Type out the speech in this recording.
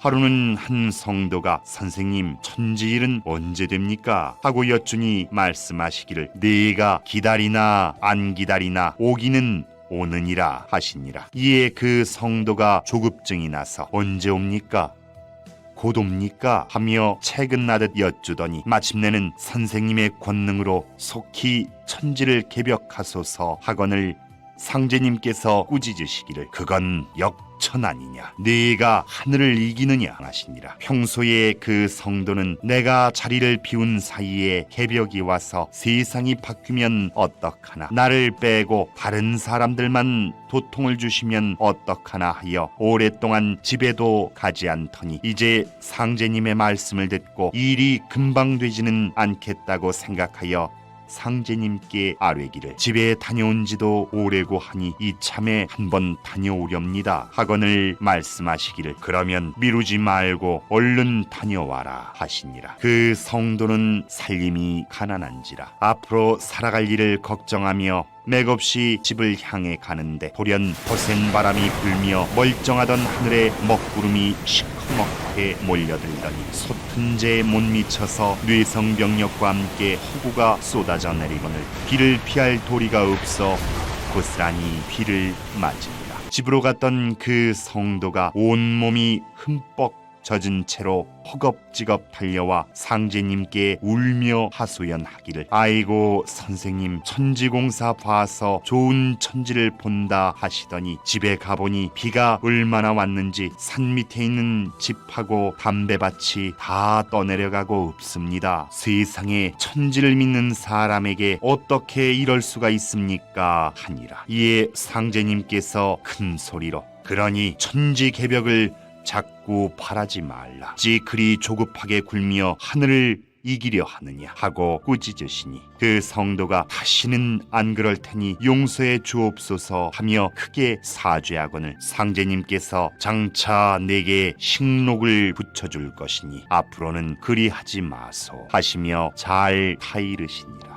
하루는 한 성도가 선생님 천지일은 언제 됩니까? 하고 여쭈니 말씀하시기를 네가 기다리나 안 기다리나 오기는 오느니라 하시니라. 이에 그 성도가 조급증이 나서 언제 옵니까? 곧 옵니까? 하며 책은 나듯 여쭈더니 마침내는 선생님의 권능으로 속히 천지를 개벽하소서 하거늘 상제님께서 꾸짖으시기를 그건 역천 아니냐? 네가 하늘을 이기느냐 하시니라. 평소에 그 성도는 내가 자리를 비운 사이에 개벽이 와서 세상이 바뀌면 어떡하나? 나를 빼고 다른 사람들만 도통을 주시면 어떡하나 하여 오랫동안 집에도 가지 않더니 이제 상제님의 말씀을 듣고 일이 금방 되지는 않겠다고 생각하여 상제님께 아뢰기를 집에 다녀온 지도 오래고 하니 이참에 한번 다녀오렵니다. 하거늘 말씀하시기를 그러면 미루지 말고 얼른 다녀와라 하시니라. 그 성도는 살림이 가난한지라 앞으로 살아갈 일을 걱정하며 맥없이 집을 향해 가는데 돌연 거센 바람이 불며 멀쩡하던 하늘에 먹구름이 시커멓게 몰려들더니 재에 못 미쳐서 뇌성병력과 함께 폭우가 쏟아져 내리거늘 비를 피할 도리가 없어 고스란히 비를 맞으니라. 집으로 갔던 그 성도가 온몸이 흠뻑 젖은 채로 허겁지겁 달려와 상제님께 울며 하소연하기를. 아이고 선생님 천지공사 봐서 좋은 천지를 본다 하시더니 집에 가보니 비가 얼마나 왔는지 산 밑에 있는 집하고 담배밭이 다 떠내려가고 없습니다. 세상에 천지를 믿는 사람에게 어떻게 이럴 수가 있습니까? 하니라. 이에 상제님께서 큰 소리로 그러니 천지 개벽을 자꾸 바라지 말라. 지 그리 조급하게 굴며 하늘을 이기려 하느냐 하고 꾸짖으시니 그 성도가 다시는 안 그럴 테니 용서해 주옵소서 하며 크게 사죄하거늘 상제님께서 장차 내게 식록을 붙여줄 것이니 앞으로는 그리하지 마소 하시며 잘 타이르시니라.